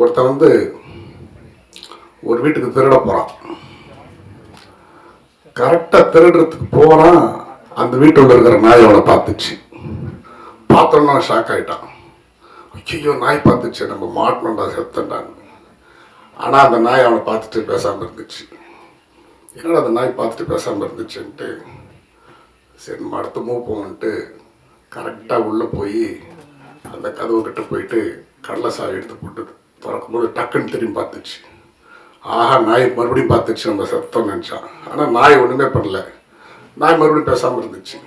ஒருத்தன் வந்து ஒரு வீட்டுக்கு திருட போகிறான் கரெக்டாக திருடுறதுக்கு போகிறான் அந்த வீட்டுள்ள இருக்கிற நாய் அவனை பார்த்துச்சு. பார்த்தோன்னா ஷாக் ஆயிட்டான். ஐயோ நாய் பார்த்துச்சு நம்ம மாட்டணும்டா செத்துட்டாங்க ஆனால் அந்த நாய் அவனை பார்த்துட்டு பேசாமல் இருந்துச்சு. என்னடா அந்த நாய் பார்த்துட்டு பேசாமல் இருந்துச்சுன்ட்டு சரி நம்ம அடுத்து மூவ் போவோன்ட்டு கரெக்டாக உள்ளே போய் அந்த கதவு கிட்ட போயிட்டு கடலை சாவி எடுத்து போட்டுது. திறக்கும்போது டக்குன்னு திரும்பி பார்த்துச்சு. ஆஹா நாய் மறுபடியும் பார்த்துச்சு நம்ம சத்தம் நினச்சான் ஆனால் நாய் ஒன்றுமே பண்ணல. நாய் மறுபடியும் பேசாமல் இருந்துச்சு.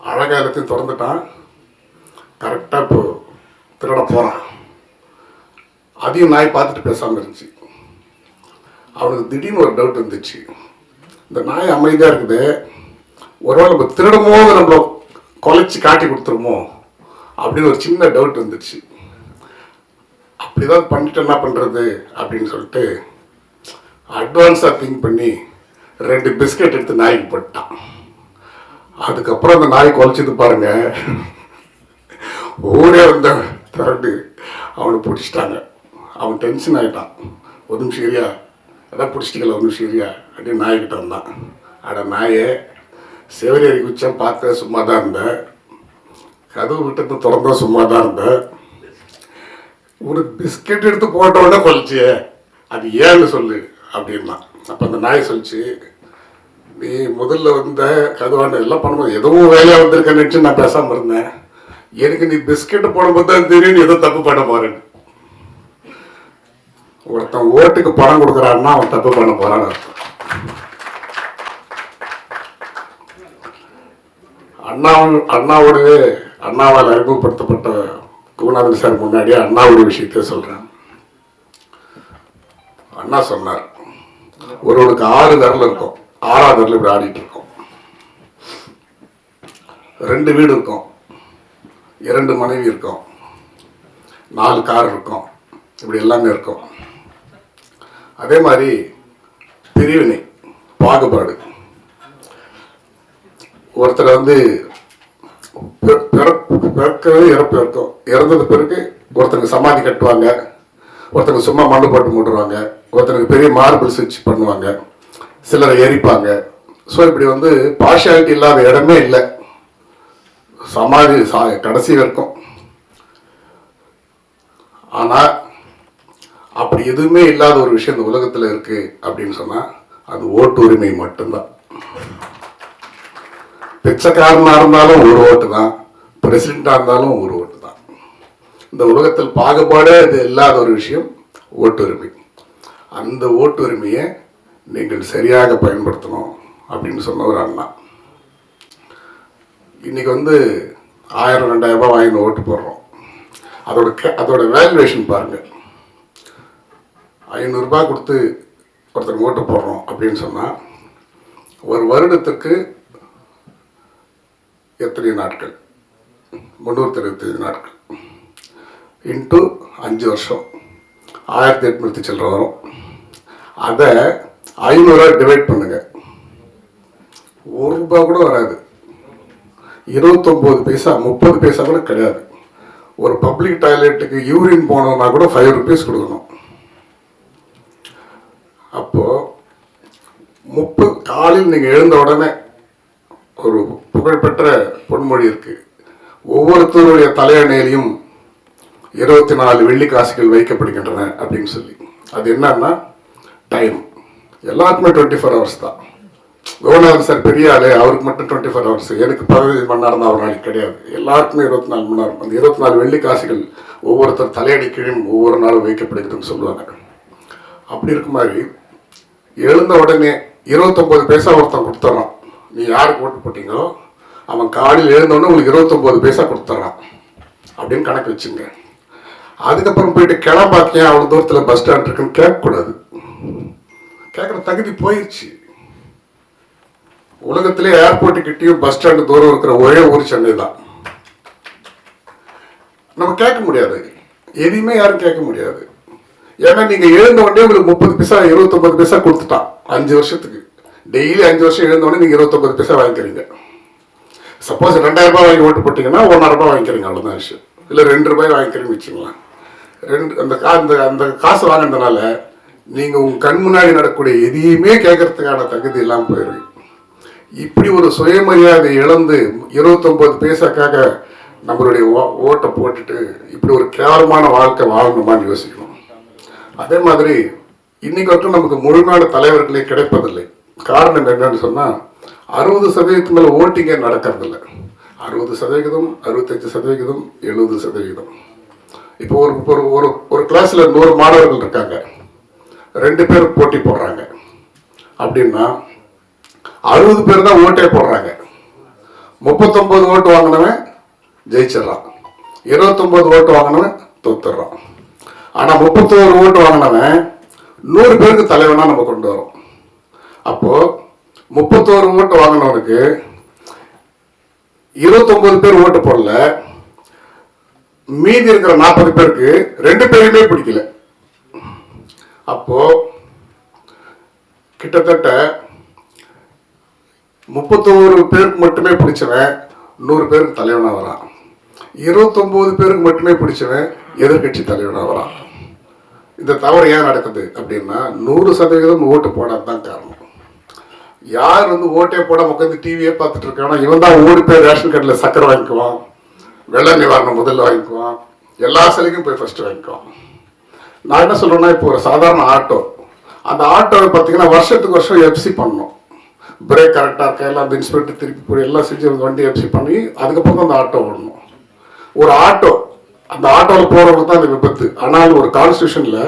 அழகாக எல்லாத்தையும் திறந்துட்டான். கரெக்டாக இப்போ திருட போகிறான் அதையும் நாய் பார்த்துட்டு பேசாமல் இருந்துச்சு. அவனுக்கு திடீர்னு ஒரு டவுட் வந்துச்சு. இந்த நாய் அமைதியாக இருக்குது. ஒருவேளை நம்ம திருடும் போது நம்மள குலைச்சி காட்டி கொடுத்துருமோ? அப்படின்னு ஒரு சின்ன டவுட் வந்துச்சு. ஏதாவது பண்ணிட்டு என்ன பண்ணுறது அப்படின்னு சொல்லிட்டு அட்வான்ஸாக திங்க் பண்ணி ரெண்டு பிஸ்கட் எடுத்து நாய்க்கு போட்டான். அதுக்கப்புறம் அந்த நாய் குலைச்சது பாருங்க. ஊரே வந்த திரண்டு அவனை பிடிச்சிட்டாங்க. அவன் டென்ஷன் ஆகிட்டான் ஒரு நிமிஷம் சரியா அதான் பிடிச்சிட்டிக்கல ஒரு நிமிஷம் சரியா அப்படின்னு நாய்கிட்ட வந்தான். அட நாயே செவரேறி குச்சம் பார்த்த சும்மா தான் இருந்தேன் கதவு விட்டது திறந்தா சும்மா தான் இருந்தேன் உனக்கு பிஸ்கெட் எடுத்து போட்ட உடனே கொலிச்சியே அது ஏன்னு சொல்லு அப்படின்னா. அப்போ அந்த நாய் சொல்லிச்சு நீ முதல்ல வந்த கதுவாண்ட எல்லாம் பண்ணும்போது எதுவும் வேலையாக வந்திருக்க நினச்சி நான் பேசாமல் இருந்தேன். எனக்கு நீ பிஸ்கெட்டு போடும்போது தான் தெரியும் நீ ஏதோ தப்பு பண்ண போறேன்னு. ஒருத்தன் ஓட்டுக்கு பணம் கொடுக்குறான்னா அவன் தப்பு பண்ண போறான்னு அர்த்தம். அண்ணா அண்ணாவோடவே அண்ணாவால் அறிமுகப்படுத்தப்பட்ட குருநாதன் சார் முன்னாடியே அண்ணாவுடைய விஷயத்த சொல்றேன். அண்ணா சொன்னார் ஒருவனுக்கு ஆறு தரல இருக்கும் ஆறாவது தரல இப்படி ஆடிட்டு இருக்கும். ரெண்டு வீடு இருக்கும் இரண்டு மனைவி இருக்கும் நாலு கார் இருக்கும் இப்படி எல்லாமே இருக்கும். அதே மாதிரி பிரிவினை பாகுபாடு. ஒருத்தர் வந்து பிறப்பு பிறக்கிறது இறப்பு இருக்கும். இறந்தது பிறகு ஒருத்தருக்கு சமாதி கட்டுவாங்க. ஒருத்தங்க சும்மா மண்ணு போட்டு மூட்டுருவாங்க ஒருத்தருக்கு பெரிய மார்பிள் சுவிட்ச் பண்ணுவாங்க. சிலரை எரிப்பாங்க ஸோ இப்படி வந்து பார்ஷியாலிட்டி இல்லாத இடமே இல்லை. சமாதி சா கடைசி வரைக்கும். ஆனால் அப்படி எதுவுமே இல்லாத ஒரு விஷயம் இந்த உலகத்தில் இருக்குது அப்படின்னு சொன்னால் அது ஓட்டு உரிமை மட்டும்தான். பிச்சைக்காரனாக இருந்தாலும் ஒரு ஓட்டு தான். பிரசிடெண்டா இருந்தாலும் ஒரு ஓட்டு தான். இந்த உலகத்தில் பாகுபாடே அது இல்லாத ஒரு விஷயம் ஓட்டுரிமை. அந்த ஓட்டுரிமையை நீங்கள் சரியாக பயன்படுத்தணும் அப்படின்னு சொன்ன ஒரு அண்ணா. இன்றைக்கி வந்து ஆயிரம் ரெண்டாயிரம் ரூபாய் வாங்கி ஓட்டு போடுறோம். அதோட க அதோட வேல்யூவேஷன் பாருங்கள் ஐநூறுரூபா கொடுத்து ஒருத்தர் ஓட்டு போடுறோம் அப்படின்னு சொன்னால் ஒரு வருடத்துக்கு எத்தனை நாட்கள்? முந்நூற்றி இருபத்தஞ்சு நாட்கள். இன்ட்டு அஞ்சு வருஷம். ஆயிரத்தி எட்நூற்றி சில்லற வரும். அதை ஐநூறுரூவா டிவைட் பண்ணுங்க. ஒரு ரூபா கூட வராது. இருபத்தொம்போது பைசா முப்பது பைசா கூட கிடையாது. ஒரு பப்ளிக் டாய்லெட்டுக்கு யூரின் போனோம்னா கூட ஃபைவ் ருபீஸ் கொடுக்கணும். அப்போது முப்பது காலையில் நீங்கள் எழுந்த உடனே ஒரு புகழ்பெற்ற பொன்மொழி இருக்குது ஒவ்வொருத்தருடைய தலையணையிலையும் இருபத்தி நாலு வெள்ளி காசுகள் வைக்கப்படுகின்றன அப்படின்னு சொல்லி. அது என்னன்னா டைம் எல்லாருக்குமே டுவெண்ட்டி ஃபோர் ஹவர்ஸ் தான். கோவநாதன் சார் பெரிய ஆளு அவருக்கு மட்டும் டுவெண்ட்டி ஃபோர் ஹவர்ஸ் எனக்கு பதினஞ்சு மணி நேரம் தான் ஒரு நாளைக்கு கிடையாது. எல்லாருக்குமே இருபத்தி நாலு மணி நேரம். அந்த இருபத்தி நாலு வெள்ளி காசுகள் ஒவ்வொருத்தர் தலையடி கீழும் ஒவ்வொரு நாளும் வைக்கப்படுகிறதுன்னு சொல்லுவாங்க. அப்படி இருக்க மாதிரி எழுந்த உடனே இருபத்தொம்போது பைசா ஒருத்தன் கொடுத்துட்றான் நீ யாருக்கு ஓட்டு போட்டீங்களோ அவன் காலையில் எழுந்தோடனே உங்களுக்கு இருபத்தொம்போது பைசா கொடுத்துட்றான் அப்படின்னு கணக்கு வச்சுங்க. அதுக்கப்புறம் போயிட்டு கிளம்பாக்கியா அவ்வளோ தூரத்தில் பஸ் ஸ்டாண்ட் இருக்குன்னு கேட்கக்கூடாது. கேட்குற தகுதி போயிடுச்சு உலகத்திலே ஏர்போர்ட்டு கிட்டேயும் பஸ் ஸ்டாண்டு தூரம் இருக்கிற ஒரே ஊர் சென்னை தான். நம்ம கேட்க முடியாது. எதையுமே யாரும் கேட்க முடியாது. ஏன்னா நீங்கள் எழுந்த உடனே உங்களுக்கு முப்பது பைசா இருபத்தொம்பது பைசா கொடுத்துட்டான். அஞ்சு வருஷத்துக்கு. டெய்லி அஞ்சு வருஷம் எழுந்த உடனே நீங்க பைசா வாங்கிக்கிறீங்க. சப்போஸ் ரெண்டாயிரம் ரூபாய் வாங்கி ஓட்டு போட்டீங்கன்னா ஒன்றரை ரூபாய் வாங்கிக்கிறீங்க அவ்வளோதான் விஷயம். இல்லை ரெண்டு ரூபாய் வாங்கிக்கிறீங்கன்னு வச்சுக்கலாம் ரெண்டு அந்த கா அந்த அந்த காசு வாங்கினதுனால நீங்கள் உங்கள் கண் முன்னாடி நடக்கக்கூடிய எதையுமே கேட்கறதுக்கான தகுதி இல்லாமல் போயிருக்கு இப்படி ஒரு சுயமரியாதை இழந்து இருபத்தொம்பது பைசாக்காக நம்மளுடைய ஓ ஓட்டை போட்டுட்டு இப்படி ஒரு கேவலமான வாழ்க்கை வாழணுமான்னு யோசிக்கணும். அதே மாதிரி இன்னைக்கு வரைக்கும் நமக்கு முழுநாடு தலைவர்களே கிடைப்பதில்லை. காரணம் என்னன்னு சொன்னால் அறுபது சதவீதத்துக்கு மேலே ஓட்டிங்கே நடக்கிறதில்ல. அறுபது சதவிகிதம் அறுபத்தஞ்சு சதவிகிதம் எழுபது சதவிகிதம் இப்போ ஒரு ஒரு ஒரு ஒரு கிளாஸில் நூறு மாணவர்கள் இருக்காங்க. ரெண்டு பேர் போட்டி போடுறாங்க. அப்படின்னா அறுபது பேர் தான் ஓட்டே போடுறாங்க. முப்பத்தொன்பது ஓட்டு வாங்கினவன் ஜெயிச்சிடறான். இருபத்தொன்பது ஓட்டு வாங்கினவன் தோத்துடுறான். ஆனால் முப்பத்தோரு ஓட்டு வாங்கினவன் நூறு பேருக்கு தலைவனா நம்ம கொண்டு வரோம். அப்போது முப்பத்தோரு ஓட்டு வாங்கினவனுக்கு இருபத்தொன்பது பேர் ஓட்டு போடல. மீதி இருக்கிற நாற்பது பேருக்கு ரெண்டு பேருமே பிடிக்கல. அப்போ கிட்டத்தட்ட முப்பத்தோரு பேருக்கு மட்டுமே பிடிச்சவன் நூறு பேருக்கு தலைவனாக வரான். இருபத்தொம்போது பேருக்கு மட்டுமே பிடிச்சவன் எதிர்க்கட்சி தலைவனாக வரான். இந்த தவறு ஏன் நடக்குது அப்படின்னா நூறு சதவீதம் ஓட்டு போடாததான் காரணம். யார் வந்து ஓட்டே போடாம உட்காந்து டிவியே பார்த்துட்டு இருக்கானோ இவன் தான் ஊரு போய் ரேஷன் கார்டில் சக்கரை வாங்கிக்குவான் வெள்ள நிவாரணம் முதல்ல வாங்கிக்குவான் எல்லா சிலைக்கும் போய் ஃபர்ஸ்ட் வாங்கிக்குவான். நான் என்ன சொல்றேன்னா இப்போ ஒரு சாதாரண ஆட்டோ அந்த ஆட்டோவை பார்த்தீங்கன்னா வருஷத்துக்கு வருஷம் எஃப்சி பண்ணணும். பிரேக் கரெக்டாக இருக்கா எல்லாம் அந்த இன்ஸ்பெக்டர் திருப்பி போய் எல்லாம் செஞ்சு அந்த வண்டி எஃப்சி பண்ணி அதுக்கப்புறம் அந்த ஆட்டோ ஓடணும். ஒரு ஆட்டோ அந்த ஆட்டோவில் போகிறவங்க தான் அந்த விபத்து. ஆனால் ஒரு கான்ஸ்டியூஷனில்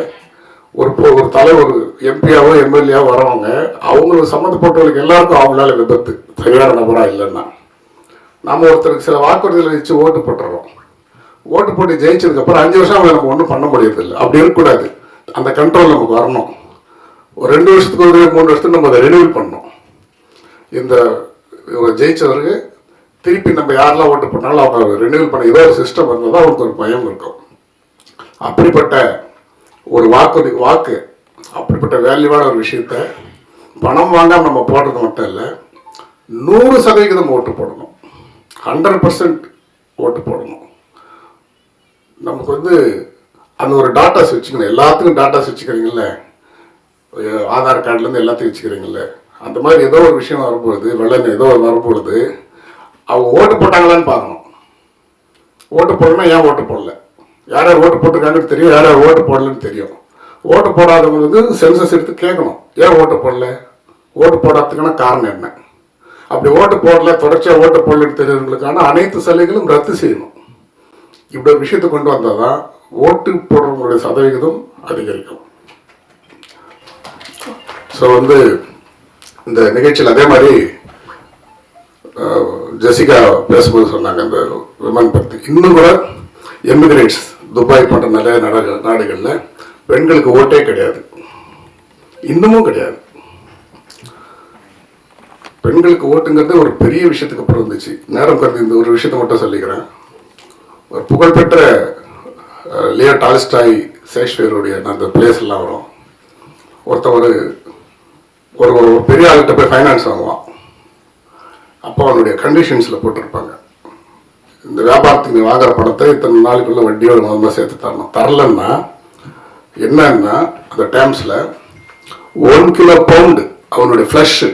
ஒரு ஒரு தலைவர் எம்பியாவோ எம்எல்ஏவோ வரவங்க அவங்களுக்கு சம்மந்தப்பட்டவங்களுக்கு எல்லாருக்கும் அவங்களால விபத்து. சரியான நபராக இல்லைன்னா. நம்ம ஒருத்தருக்கு சில வாக்குறுதிகளை வச்சு ஓட்டு போட்டுறோம். ஓட்டு போட்டு ஜெயிச்சதுக்கப்புறம் அஞ்சு வருஷம் அவங்க நமக்கு ஒன்றும் பண்ண முடியறதில்லை. அப்படி இருக்கக்கூடாது. அந்த கண்ட்ரோல் நமக்கு வரணும். ஒரு ரெண்டு வருஷத்துக்கு ஒரு மூணு வருஷத்துக்கு நம்ம அதை ரெனியூல் பண்ணணும். இந்த இவங்க ஜெயிச்சவருக்கு திருப்பி நம்ம யாரெல்லாம் ஓட்டு பண்ணாலும் அவங்க ரெனியூல் பண்ண ஏதோ ஒரு சிஸ்டம் இருந்தால் தான் அவங்களுக்கு ஒரு பயம் இருக்கும். அப்படிப்பட்ட ஒரு வாக்கு வாக்கு. அப்படிப்பட்ட வேல்யூவான ஒரு விஷயத்த பணம் வாங்காம நம்ம போடுறது மட்டும் இல்லை நூறு சதவிகிதம் ஓட்டு போடணும். ஹண்ட்ரட் பர்சன்ட் ஓட்டு போடணும். நமக்கு வந்து அந்த ஒரு டாட்டாஸ் வச்சுக்கணும். எல்லாத்துக்கும் டாட்டாஸ் வச்சுக்கிறீங்கல்ல? ஆதார் கார்டுலேருந்து எல்லாத்தையும் வச்சுக்கிறீங்கல்ல? அந்த மாதிரி ஏதோ ஒரு விஷயம் வரும்பொழுது வெள்ளம் ஏதோ ஒரு வரும்பொழுது அவங்க ஓட்டு போட்டாங்களான்னு பார்க்கணும். ஓட்டு போடணும்னா ஏன் ஓட்டு போடல? யார் யார் ஓட்டு போட்டிருக்காங்கன்னு தெரியும் யார் யார் ஓட்டு போடலன்னு தெரியும். ஓட்டு போடாதவங்க வந்து சென்சஸ் எடுத்து கேட்கணும். ஏன் ஓட்டு போடல? ஓட்டு போடாததுக்கான காரணம் என்ன? அப்படி ஓட்டு போடல தொடர்ச்சியாக ஓட்டு போடலன்னு தெரியவங்களுக்கான அனைத்து சலுகைகளும் ரத்து செய்யணும். இப்படி ஒரு விஷயத்தை கொண்டு வந்தால் தான் ஓட்டு போடுறவங்களுடைய சதவிகிதம் அதிகரிக்கும். ஸோ வந்து இந்த நிகழ்ச்சியில் அதே மாதிரி ஜெசிகா பேசும்போது சொன்னாங்க இந்த விமன் பற்றி இன்னும் கூட எமிகிரேட்ஸ் துபாய் போன்ற நிறைய நாடுகள் நாடுகளில் பெண்களுக்கு ஓட்டே கிடையாது. இன்னமும் கிடையாது. பெண்களுக்கு ஓட்டுங்கிறது ஒரு பெரிய விஷயத்துக்கு அப்புறம் இருந்துச்சு நேரம் கருதி இந்த ஒரு விஷயத்தை மட்டும் சொல்லிக்கிறேன். ஒரு புகழ்பெற்ற லியோ டாலிஸ்டாய் சேஷ்வேருடைய அந்த பிளேஸ் எல்லாம் வரும். ஒருத்தவர் ஒரு ஒரு ஒரு பெரிய ஆள்கிட்ட போய் ஃபைனான்ஸ் வாங்குவான். அப்போ அவனுடைய கண்டிஷன்ஸில் போட்டிருப்பாங்க. இந்த வியாபாரத்துக்கு நீ வாங்குற பணத்தை இத்தனை நாளுக்குள்ளே வட்டியோட முதல்ல சேர்த்து தரணும். தரலன்னா என்னன்னா அந்த டேர்ம்ஸில் ஒரு கிலோ பவுண்டு அவனுடைய ஃப்ளஷ்ஷு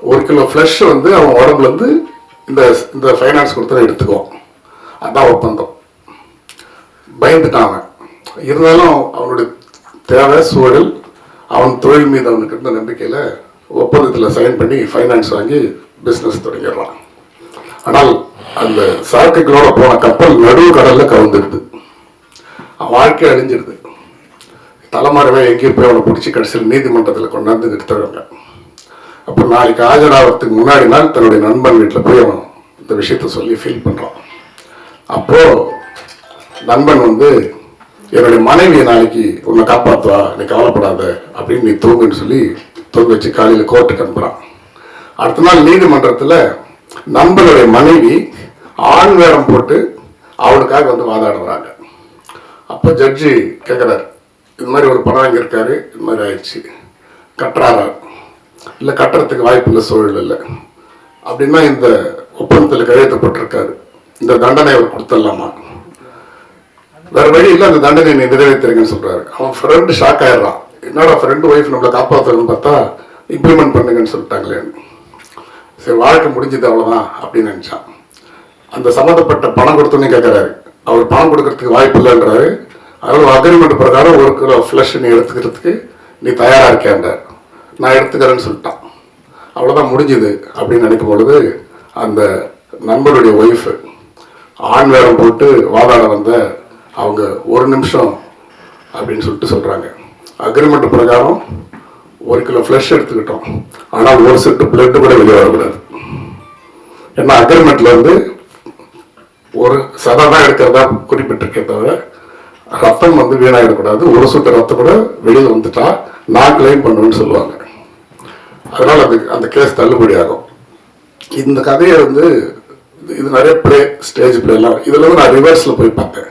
ஒரு கிலோ ஃப்ளஷ் வந்து அவன் உடம்புலேருந்து இந்த இந்த ஃபைனான்ஸ் கொடுத்து எடுத்துக்குவோம் அதான் ஒப்பந்தம். பயந்துட்டான் அவன். இருந்தாலும் அவனுடைய தேவை சூழல் அவன் தொழில் மீது அவனுக்கு இருந்த நம்பிக்கையில் ஒப்பந்தத்தில் சைன் பண்ணி ஃபைனான்ஸ் வாங்கி பிஸ்னஸ் தொடங்கிடுறான். ஆனால் அந்த சாக்குகளோட போன கப்பல் நடுவு கடலில் கவுந்துடுது வாழ்க்கை அழிஞ்சிருது. தலைமறைவே எங்கேயும் போய் அவனை பிடிச்சி கடைசியில் நீதிமன்றத்தில் கொண்டாந்து நிறுத்துறாங்க அப்போ நாளைக்கு ஆஜராகிறதுக்கு முன்னாடி நாள் தன்னுடைய நண்பன் வீட்டில் போய் அவன் இந்த விஷயத்த சொல்லி ஃபீல் பண்ணுறான் அப்போ நண்பன் வந்து என்னுடைய மனைவியை நாளைக்கு உன்னை காப்பாற்றுவா நீ கவலைப்படாத. அப்படின்னு நீ தூங்குன்னு சொல்லி தூங்க வச்சு காலையில் கோர்ட்டுக்கு அனுப்புகிறான் அடுத்த நாள் நீதிமன்றத்தில் நண்பனுடைய மனைவி ஆண் வேடம் போட்டு அவளுக்காக வந்து வாதாடுறாங்க. அப்போ ஜட்ஜி கேட்குறாரு இது மாதிரி ஒரு படம் வாங்கியிருக்காரு இது மாதிரி ஆயிடுச்சு. கட்டுறாரா? இல்லை கட்டுறதுக்கு வாய்ப்பு இல்லை சூழல் இல்லை. அப்படின்னா இந்த ஒப்பந்தத்தில் கையெழுத்தப்பட்டிருக்காரு. இந்த தண்டனை அவர் கொடுத்துடலாமா? வேற வழி இல்லை அந்த தண்டனை நீ நிறைவேற்றிருங்கன்னு சொல்றாரு. அவன் ஃப்ரெண்டு ஷாக் ஆயிடுறான். என்னடா ஃப்ரெண்டு ஒய்ஃப் நம்மளை காப்பாற்றுறதுன்னு பார்த்தா இம்ப்ளிமெண்ட் பண்ணுங்கன்னு சொல்லிட்டாங்களேன்னு. சரி வாழ்க்கை முடிஞ்சது அவ்வளோதான் அப்படின்னு நினச்சான். அந்த சம்மந்தப்பட்ட பணம் கொடுத்தோன்னே கேட்குறாரு அவர் பணம் கொடுக்கறதுக்கு வாய்ப்பு இல்லைன்றாரு. அதனால் அக்ரிமெண்ட் பிரகாரம் ஒரு கிலோ ஃப்ளஷ் நீ எடுத்துக்கிறதுக்கு நீ தயாராக இருக்கேன்றார். நான் எடுத்துக்கிறேன்னு சொல்லிட்டான். அவ்வளோதான் முடிஞ்சுது அப்படின்னு நினைக்கும் பொழுது அந்த நண்பருடைய ஒய்ஃபு ஆண் வேடம் போட்டு வாதாட வந்த அவங்க ஒரு நிமிஷம் அப்படின்னு சொல்லிட்டு சொல்கிறாங்க அக்ரிமெண்ட் பிரகாரம் ஒரு கிலோ ஃப்ளஷ் எடுத்துக்கிட்டோம். ஆனால் ஒரு செட்டு பிளட்டு கூட வெளியே வரக்கூடாது. ஏன்னா அக்ரிமெண்ட்ல வந்து ஒரு சதம் தான் எடுக்கிறதா குறிப்பிட்டிருக்கே தவிர ரத்தம் வந்து வீணாகிடக்கூடாது. ஒரு சொட்டு ரத்தம் கூட வெளியில் வந்துட்டா நான் கிளைம் பண்ணுவேன்னு சொல்லுவாங்க. அதனால் அது அந்த கேஸ் தள்ளுபடி ஆகும். இந்த கதையை வந்து இது- நிறைய ப்ளே ஸ்டேஜ் ப்ளே எல்லாம் வந்து நான் ரிவர்ஸில் போய் பார்த்தேன்.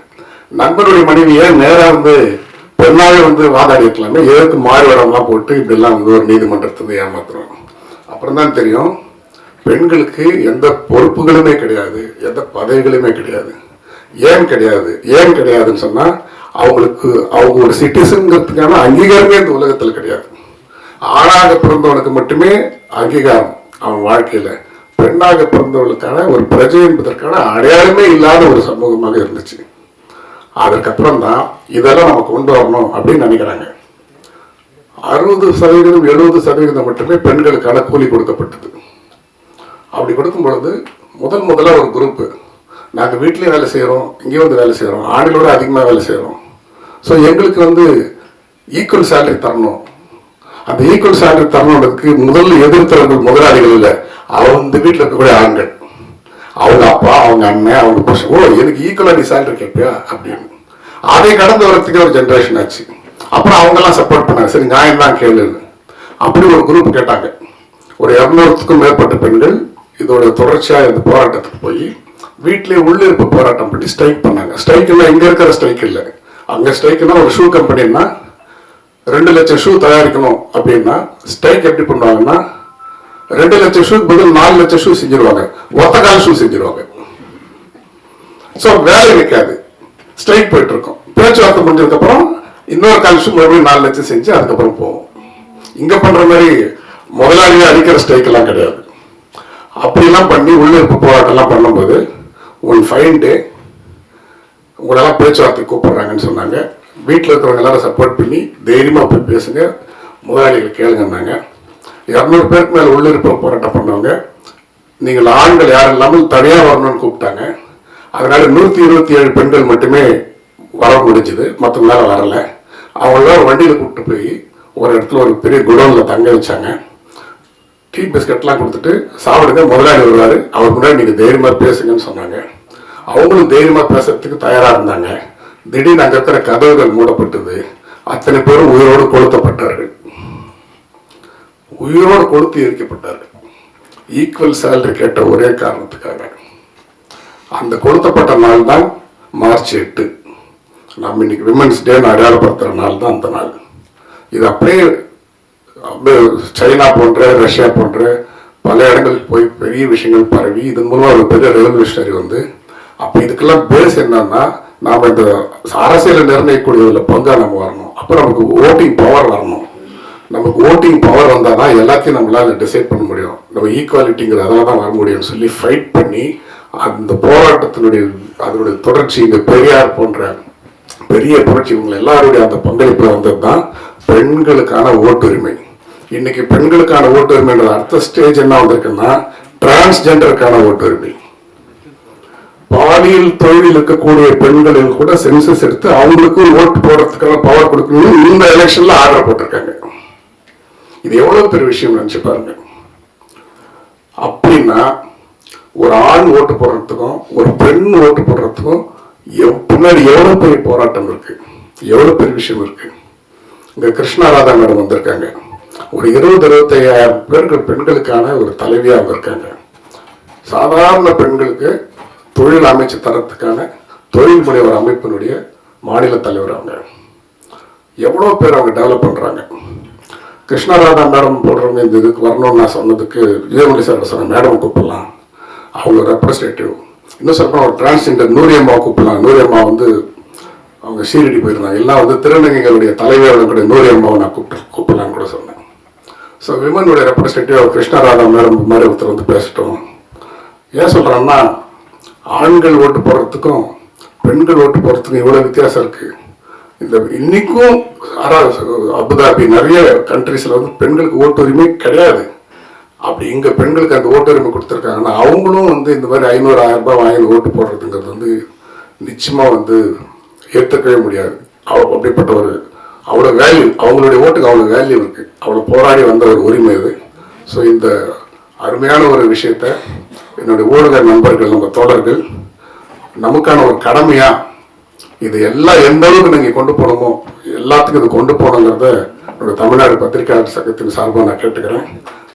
நண்பருடைய மனைவியை நேராக வந்து பெண்ணாவே வந்து வாதாடி இருக்கலாமே. எதுக்கு மாறு வேடம்லாம் போட்டு இப்படிலாம் வந்து ஒரு நீதிமன்றத்தை வந்து ஏமாத்துறோம்? அப்புறம் தான் தெரியும் பெண்களுக்கு எந்த பொறுப்புகளுமே கிடையாது எந்த பதவிகளுமே கிடையாது. ஏன் கிடையாது? ஏன் கிடையாதுன்னு சொன்னால் அவங்களுக்கு அவங்க ஒரு சிட்டிசன்கிறதுக்கான அங்கீகாரமே இந்த உலகத்தில் கிடையாது. ஆணாக பிறந்தவனுக்கு மட்டுமே அங்கீகாரம் அவன் வாழ்க்கையில். பெண்ணாக பிறந்தவளுக்கான ஒரு பிரஜை என்பதற்கான அடையாளமே இல்லாத ஒரு சமூகமாக இருந்துச்சு. அதற்கப்புறம் தான் இதெல்லாம் நம்ம கொண்டு வரணும் அப்படின்னு நினைக்கிறாங்க. அறுபது சதவீதம் எழுபது சதவீதம் மட்டுமே பெண்களுக்கான கூலி கொடுக்கப்பட்டது. அப்படி கொடுக்கும் பொழுது முதல் முதல்ல ஒரு குரூப்பு நாங்கள் வீட்லேயும் வேலை செய்கிறோம் இங்கேயும் வந்து வேலை செய்கிறோம் ஆண்களோட அதிகமாக வேலை செய்கிறோம் ஸோ எங்களுக்கு வந்து ஈக்குவல் சேலரி தரணும். அந்த ஈக்குவல் சேலரி தரணுன்றதுக்கு முதல் எதிர்த்தவர்கள் முதலாளிகள் இல்லை. அவங்க வீட்டில் இருக்கக்கூடிய ஆண்கள். அவங்க அப்பா அவங்க அண்ணன் அவங்க பசங்க ஓ எனக்கு ஈக்குவலாக நீ சேலரி கேட்பியா அப்படின்னு. அதை கடந்து வரத்துக்கு ஒரு ஜென்ரேஷன் ஆச்சு. அப்புறம் அவங்கெல்லாம் சப்போர்ட் பண்ணாங்க. சரி நியாயம் தான் கேளுன்னு அப்படி ஒரு குரூப் கேட்டாங்க. ஒரு இரநூறுத்துக்கும் மேற்பட்ட பெண்கள் இதோட தொடர்ச்சியாக இந்த போராட்டத்துக்கு போய் வீட்டிலே உள்ளிருப்பு போராட்டம் பண்ணி ஸ்ட்ரைக் பண்ணாங்க. ஸ்ட்ரைக்னா இங்கே இருக்கிற ஸ்ட்ரைக் இல்லை. அங்கே ஸ்ட்ரைக்னா ஒரு ஷூ கம்பெனின்னா ரெண்டு லட்சம் ஷூ தயாரிக்கணும் அப்படின்னா ஸ்ட்ரைக் எப்படி பண்ணுவாங்கன்னா ரெண்டு லட்சம் ஷூக்கு பதில் நாலு லட்சம் ஷூ செஞ்சிருவாங்க. ஒத்த கால் ஷூ செஞ்சிருவாங்க ஸோ வேலை வைக்காது ஸ்ட்ரைக் போயிட்டு இருக்கோம் பேச்சுவார்த்தை முடிஞ்சதுக்கப்புறம் இன்னொரு கால் ஷூ மறுபடியும் நாலு லட்சம் செஞ்சு அதுக்கப்புறம் போவோம். இங்கே பண்ணுற மாதிரி முதலாளியை அடிக்கிற ஸ்ட்ரைக்கெல்லாம் கிடையாது. அப்படிலாம் பண்ணி உள்ளிருப்பு போராட்டம்லாம் பண்ணும்போது ஒன் ஃபைன் டே உங்களெல்லாம் பேச்சுவார்த்தை கூப்பிடுறாங்கன்னு சொன்னாங்க. வீட்டில் இருக்கிறவங்க எல்லாரும் சப்போர்ட் பண்ணி தைரியமாக போய் பேசுங்க. முதலாளிகள் கேளுங்கன்னாங்க. இரநூறு பேருக்கு மேலே உள்ளிருப்பு போராட்டம் பண்ணவங்க நீங்கள் ஆண்கள் யாரும் இல்லாமல் தனியாக வரணும்னு கூப்பிட்டாங்க. அதனால நூற்றி இருபத்தி ஏழு பெண்கள் மட்டுமே வர முடிஞ்சுது. மற்றவங்களால வரல. அவங்களாம் வண்டியில் கூப்பிட்டு போய் ஒரு இடத்துல ஒரு பெரிய குடோனில் தங்க வச்சாங்க. டீ பிஸ்கட்லாம் கொடுத்துட்டு சாப்பிடுங்க. முதலாளி வருவார். அவர் முன்னாடி நீங்கள் தைரியமாக பேசுங்கன்னு சொன்னாங்க. அவங்களும் தைரியமாக பேசுறதுக்கு தயாராக இருந்தாங்க. திடீர்னு அங்கே இருக்கிற கதவுகள் மூடப்பட்டது. அத்தனை பேரும் உயிரோடு கொளுத்தப்பட்டார்கள். உயிரோடு கொளுத்து எரிக்கப்பட்டார்கள். ஈக்குவல் சேலரி கேட்ட ஒரே காரணத்துக்காக. அந்த கொளுத்தப்பட்ட நாள் தான் மார்ச் எட்டு. நம்ம இன்னைக்கு விமன்ஸ் டே அடையாளப்படுத்துகிற நாள் தான் அந்த நாள். இது அப்படியே அப்படியே சைனா போன்ற ரஷ்யா போன்ற பல இடங்களுக்கு போய் பெரிய விஷயங்கள் பரவி இதன் மூலமாக ஒரு பெரிய ரெவல்யூஷனரி வந்து. அப்போ இதுக்கெல்லாம் பேஸ் என்னன்னா நாம் இந்த அரசியலை நிர்ணயிக்கூடியதில் பங்காக நம்ம வரணும். அப்புறம் நமக்கு ஓட்டிங் பவர் வரணும். நமக்கு ஓட்டிங் பவர் வந்தால் தான் எல்லாத்தையும் நம்மளால் டிசைட் பண்ண முடியும். நம்ம ஈக்குவாலிட்டிங்கிற அதெல்லாம் தான் வர முடியும்னு சொல்லி ஃபைட் பண்ணி அந்த போராட்டத்தினுடைய அதனுடைய தொடர்ச்சி இந்த பெரியார் போன்ற பெரிய புரட்சி இவங்க எல்லாருடைய அந்த பங்களிப்பு வந்தது தான் பெண்களுக்கான ஓட்டுரிமை. இன்னைக்கு பெண்களுக்கான ஓட்டுரிமைன்ற அடுத்த ஸ்டேஜ் என்ன வந்திருக்குன்னா டிரான்ஸ்ஜெண்டருக்கான ஓட்டுரிமை. பாலியல் தொழிலில் இருக்கக்கூடிய பெண்களில் கூட சென்சஸ் எடுத்து அவங்களுக்கு ஓட்டு போடுறதுக்கான பவர் கொடுக்கணும்னு இந்த எலெக்ஷன்ல ஆர்டர் போட்டிருக்காங்க. இது எவ்வளவு பெரிய விஷயம் நினைச்சு பாருங்க. அப்படின்னா ஒரு ஆண் ஓட்டு போடுறதுக்கும் ஒரு பெண் ஓட்டு போடுறதுக்கும் எவ்- பின்னாடி எவ்வளவு பெரிய போராட்டம் இருக்கு? எவ்வளவு பெரிய விஷயம் இருக்கு? இங்க கிருஷ்ணா ராதா மேடம் வந்திருக்காங்க. ஒரு இருபது இருபத்தையாயிரம் பேருக்கு பெண்களுக்கான ஒரு தலைவியா அவங்க இருக்காங்க. சாதாரண பெண்களுக்கு தொழில் அமைச்சு தரத்துக்கான தொழில் முனைவர் அமைப்பினுடைய மாநில தலைவர் அவங்க. எவ்வளோ பேர் அவங்க டெவலப் பண்றாங்க? கிருஷ்ணராதா மேடம் போடுறவங்க இந்த இதுக்கு வரணும்னு நான் சொன்னதுக்கு விஜயமணி சார் சொன்ன மேடம் கூப்பிடலாம். அவங்க ரெப்ரஸன்டேட்டிவ் இன்னும் சொல்ல ஒரு டிரான்ஸ்ஜெண்டர் நூரியம்மா கூப்பிடலாம். நூரியம்மா வந்து அவங்க சீரடி போயிருந்தாங்க. எல்லாம் வந்து திருநங்கைகளுடைய தலைவர்களுடைய கூட அம்மாவை நான் கூப்பிட்டு கூப்பிடலான்னு கூட சொன்னேன். ஸோ விமனுடைய ரெப்ரஸன்டேட்டிவ் கிருஷ்ணராதா மேடம் மாதிரி ஒருத்தர் வந்து பேசட்டும். ஏன் சொல்கிறேன்னா ஆண்கள் ஓட்டு போடுறதுக்கும் பெண்கள் ஓட்டு போடுறதுக்கும் இவ்வளோ வித்தியாசம் இருக்குது இந்த இன்னைக்கும் அபுதாபி நிறைய கண்ட்ரீஸில் வந்து பெண்களுக்கு ஓட்டுரிமை கிடையாது. அப்படி இங்கே பெண்களுக்கு அந்த ஓட்டுரிமை கொடுத்துருக்காங்கன்னா அவங்களும் வந்து இந்த மாதிரி ஐநூறு ஆயிரம் ரூபாய் வாங்கி ஓட்டு போடுறதுங்கிறது வந்து நிச்சயமாக வந்து ஏற்றுக்கவே முடியாது. அவ அப்படிப்பட்ட ஒரு அவ்வளோ வேல்யூ அவங்களுடைய ஓட்டுக்கு அவ்வளோ வேல்யூ இருக்குது அவ்வளோ போராடி வந்த ஒரு உரிமை இது ஸோ இந்த அருமையான ஒரு விஷயத்த என்னுடைய ஊடக நண்பர்கள் நம்ம தோழர்கள் நமக்கான ஒரு கடமையாக இது எல்லாம் எந்த அளவுக்கு நீங்கள் கொண்டு போகணுமோ எல்லாத்துக்கும் இது கொண்டு போகணுங்கிறத என்னோட தமிழ்நாடு பத்திரிகையாளர் சங்கத்தின் சார்பாக நான் கேட்டுக்கிறேன்.